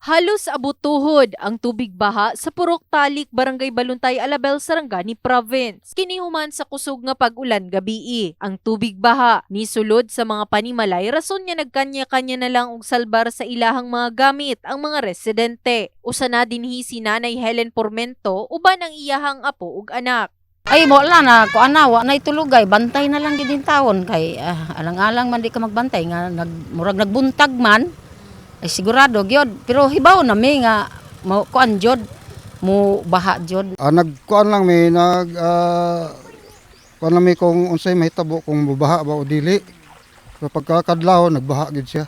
Halos abutuhod ang tubig baha sa Purok Talik, Barangay Baluntay, Alabel, Sarangani Province. Kinihuman sa kusog nga pag-ulan gabii. Ang tubig baha ni sulod sa mga panimalay rason nga nagkanya-kanya na lang og salbar sa ilahang mga gamit ang mga residente. Usa na dinhi si Nanay Helen Pormento uban ang iyahang apo ug anak. Ay, wala na. Kung ana, wa na itulugay. Bantay na lang gid tawon. Kay ah, alang-alang man di ka magbantay. Nga, nag, murag nagbuntag man. Ay, sigurado, gyud. Pero hibaw na mi nga, mo, kuan jod. Mo baha jod. Ah, nagkuan lang may nag ah, kuan lang may kung unsay mahitabo kung bubaha ba o dili. So pagkakadlaw nagbaha gid siya.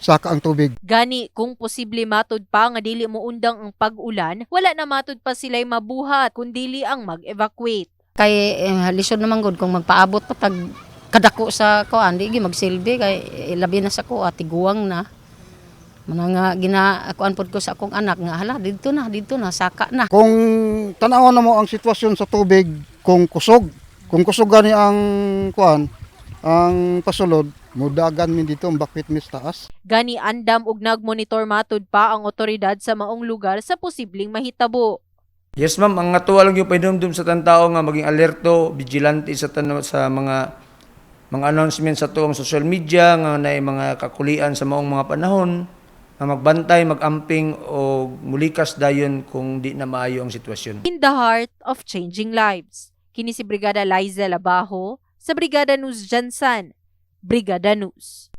Saka ang tubig. Gani kung posible matud pa nga dili mo undang ang pag-ulan, wala na matud pa sila'y mabuhat kundili ang mag-evacuate. Kay eh, lisod naman gud kung magpaabot pa tag kadako sa kuan di gi magsilbi kay eh, labi na sa ko tiguang na. Mana nga gina kuan pod ko sa akong anak nga hala didto na didto na saka na. Kung tanawan na mo ang sitwasyon sa tubig kung kusog, kung kusog gani ang kuan, ang pasulod, mudagan min dito ang bakwit mis taas. Gani andam ug nagmonitor matud pa ang otoridad sa maong lugar sa posibleng mahitabo. Yes ma'am, ang natuwa lang yung painumdum sa tao nga maging alerto, vigilante sa tan sa mga mga announcement sa tuong social media nga na mga kakulian sa maong mga panahon nga magbantay, magamping o mulikas dayon kung di na maayo ang sitwasyon. In the heart of changing lives. Kini si Brigada Liza Labajo sa Brigada News Jansan. Brigada News.